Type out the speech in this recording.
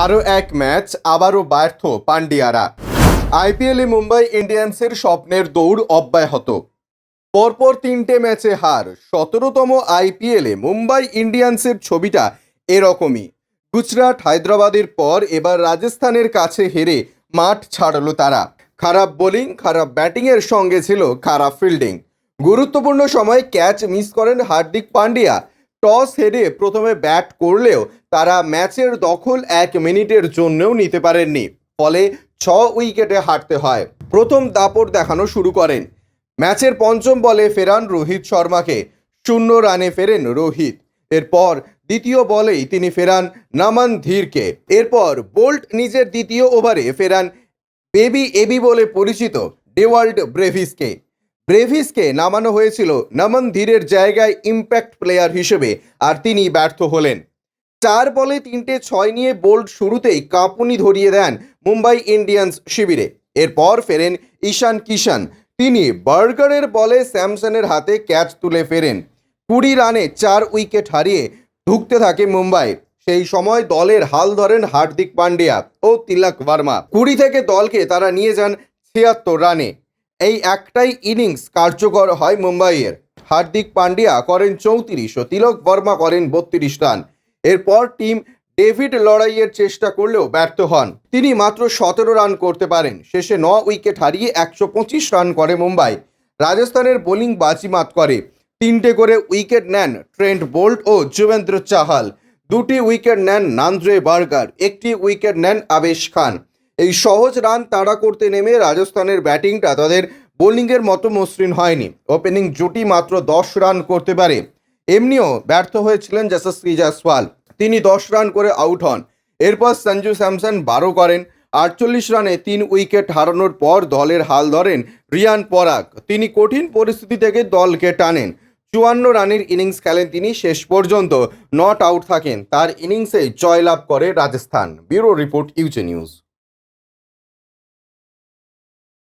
আরও এক ম্যাচ, আবারও ব্যর্থ পান্ডিয়ারা আইপিএলে মুম্বাই ইন্ডিয়ান্সের স্বপ্নের দৌড় অব্যাহত। পরপর তিনটে ম্যাচে হার, সতেরোতম আইপিএলে মুম্বাই ইন্ডিয়ান্সের ছবিটা এরকমই। গুজরাট হায়দ্রাবাদের পর এবার রাজস্থানের কাছে হেরে মাঠ ছাড়ল তারা। খারাপ বোলিং, খারাপ ব্যাটিংয়ের সঙ্গে ছিল খারাপ ফিল্ডিং। গুরুত্বপূর্ণ সময় ক্যাচ মিস করেন হার্দিক পান্ডিয়া টস হেরে প্রথমে ব্যাট করলেও তারা ম্যাচের দখল এক মিনিটের জন্যও নিতে পারেননি, ফলে ছ উইকেটে হারতে হয়। প্রথম দাপট দেখানো শুরু করেন। ম্যাচের পঞ্চম বলে ফেরান রোহিত শর্মাকে, শূন্য রানে ফেরেন রোহিত। এরপর দ্বিতীয় বলেই তিনি ফেরান নামান ধীরকে। এরপর বোল্ট নিজের দ্বিতীয় ওভারে ফেরান বেবি এবি বলে পরিচিত ডেওয়াল্ড ব্রেভিসকে। ব্রেভিসকে নামানো হয়েছিল নমন ধীরের জায়গায় ইম্প্যাক্ট প্লেয়ার হিসেবে, আর তিনি ব্যর্থ হলেন। চার বলে তিনটে ছয় নিয়ে বোল্ড শুরুতেই কাঁপুনি ধরিয়ে দেন মুম্বাই ইন্ডিয়ান্স শিবিরে। এরপর ফেরেন ঈশান কিষান তিনি বার্গারের বলে স্যামসনের হাতে ক্যাচ তুলে ফেরেন। কুড়ি রানে চার উইকেট হারিয়ে ঢুকতে থাকে মুম্বাই। সেই সময় দলের হাল ধরেন হার্দিক পান্ডিয়া ও তিলক ভার্মা। কুড়ি থেকে দলকে তারা নিয়ে যান ছিয়াত্তর রানে। এই একটাই ইনিংস কার্যকর হয় মুম্বাইয়ের। হার্দিক পান্ডিয়া করেন চৌত্রিশ ও তিলক বর্মা করেন বত্রিশ রান। এরপর টিম ডেভিড লড়াইয়ের চেষ্টা করলেও ব্যর্থ হন। তিনি মাত্র সতেরো রান করতে পারেন। শেষে ন উইকেট হারিয়ে একশো পঁচিশ রান করে মুম্বাই। রাজস্থানের বোলিং বাজিমাত করে। তিনটে করে উইকেট নেন ট্রেন্ট বোল্ট ও যুবেন্দ্র চাহাল। দুটি উইকেট নেন নান্দ্রে বার্গার। একটি উইকেট নেন আবেশ খান। এই সহজ রান তাড়া করতে নেমে রাজস্থানের ব্যাটিংটা তাদের বোলিংয়ের মতো মসৃণ হয়নি। ওপেনিং জুটি মাত্র দশ রান করতে পারে। এমনিও ব্যর্থ হয়েছিলেন যশস্বী জয়সওয়াল। তিনি দশ রান করে আউট হন। এরপর সঞ্জু স্যামসন বারো করেন। আটচল্লিশ রানে তিন উইকেট হারানোর পর দলের হাল ধরেন রিয়ান পরাগ। তিনি কঠিন পরিস্থিতি থেকে দলকে টানেন। চুয়ান্ন রানের ইনিংস খেলেন তিনি শেষ পর্যন্ত। নট আউট থাকেন। তার ইনিংসে জয়লাভ করে Rajasthan. Bureau report U J news.